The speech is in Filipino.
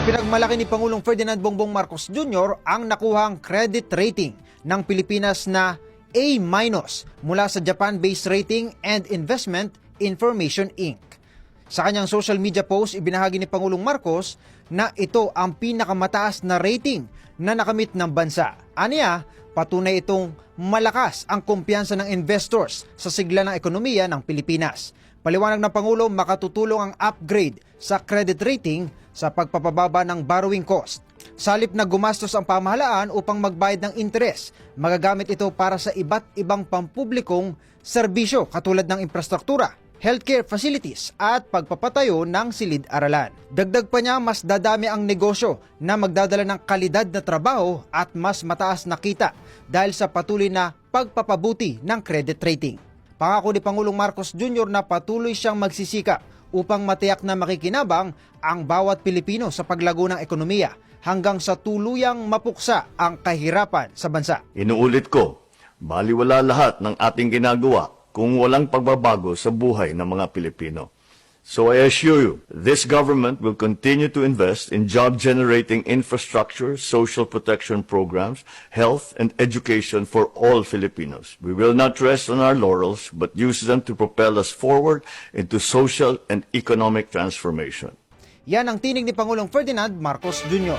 Pinagmalaki ni Pangulong Ferdinand Bongbong Marcos Jr. ang nakuhang credit rating ng Pilipinas na A- mula sa Japan-based Rating and Investment Information Inc. Sa kanyang social media post, ibinahagi ni Pangulong Marcos na ito ang pinakamataas na rating na nakamit ng bansa. Aniya, patunay itong malakas ang kumpiyansa ng investors sa sigla ng ekonomiya ng Pilipinas. Paliwanag ng Pangulo, makatutulong ang upgrade sa credit rating sa pagpapababa ng borrowing cost. Salip na gumastos ang pamahalaan upang magbayad ng interes, magagamit ito para sa iba't ibang pampublikong serbisyo katulad ng infrastruktura, healthcare facilities at pagpapatayo ng silid-aralan. Dagdag pa niya mas dadami ang negosyo na magdadala ng kalidad na trabaho at mas mataas na kita dahil sa patuloy na pagpapabuti ng credit rating. Pangako ni Pangulong Marcos Jr. na patuloy siyang magsisikap upang matiyak na makikinabang ang bawat Pilipino sa paglago ng ekonomiya hanggang sa tuluyang mapuksa ang kahirapan sa bansa. Inuulit ko, baliwala lahat ng ating ginagawa kung walang pagbabago sa buhay ng mga Pilipino. So I assure you, this government will continue to invest in job-generating infrastructure, social protection programs, health, and education for all Filipinos. We will not rest on our laurels, but use them to propel us forward into social and economic transformation. Yan ang tinig ni Pangulong Ferdinand Marcos Jr.